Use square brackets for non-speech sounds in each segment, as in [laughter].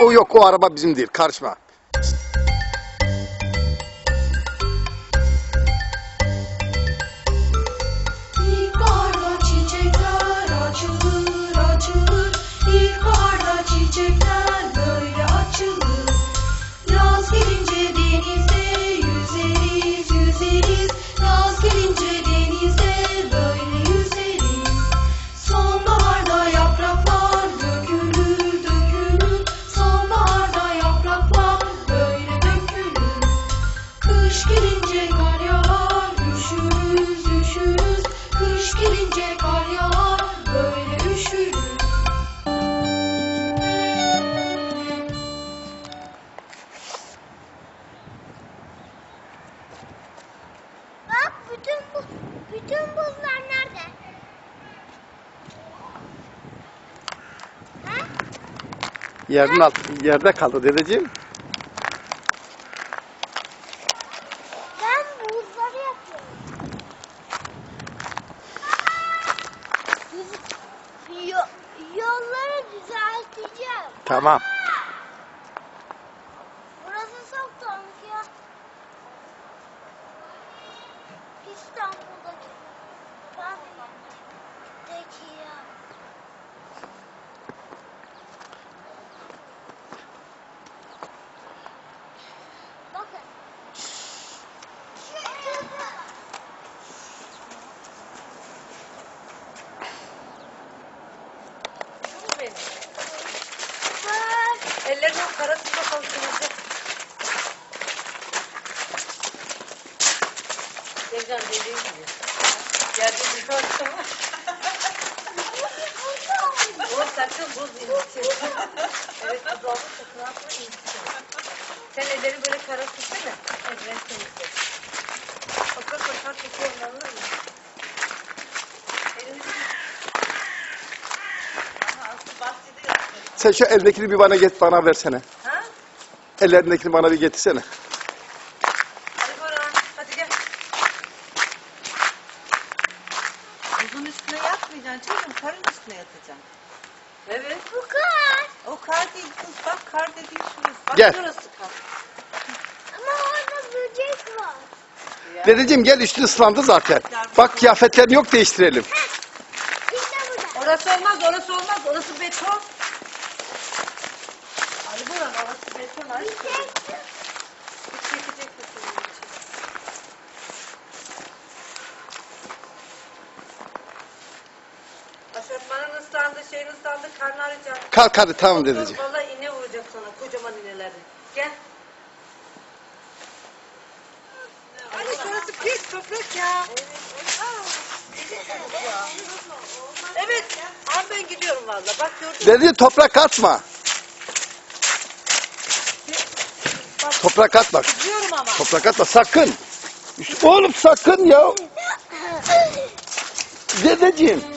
o yok o araba bizim değil. Karışma. Yerden alt, yerde kaldı dedeciğim. Ben buzları yapıyorum. Düz- yo- yolları düzelteceğim. Tamam. Sevcan dediğin gibi. Geldiğin bir baktım. O sakın buz incisin. evet buz olmuş sakın atma incisin. Sen elleri böyle kara tutsana. Ellerini temizle. Toprak toprak tutuyorum anladın mı? Elini. Sen şu eldekini bir bana get bana versene. Ha? Ellerindekini bana bir getirsene. Hadi Boran, hadi gel. Buzun üstüne yatmayacaksın çocuğum, karın üstüne yatacaksın. Evet. Bu kar. O kar değil kız, bak kar dediğin şurası. Bak Gel. şurası kar. Ama orada böcek var. Ya. Dedeciğim gel üstü ıslandı zaten. Bak kıyafetlerini yok değiştirelim. İşte burada. Orası olmaz, orası olmaz, orası beton. Ali Boran, orası beton. Çek. Aşırtmanın ıslandı, şeyin ıslandı, karnı ağrıyacak. Kalk hadi tamam Doktor dedeciğim. Valla iğne vuracak sana, kocaman iğneleri. Gel. Anne şurası pis toprak ya. Evet. Abi ben gidiyorum valla. Bak gördün mü? Dedi toprak atma. Toprak atma. Gidiyorum ama. Toprak atma sakın. Oğlum sakın ya. [laughs] Dedeciğim.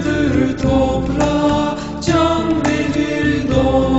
Örtüdür toprağa Can verir doğaya,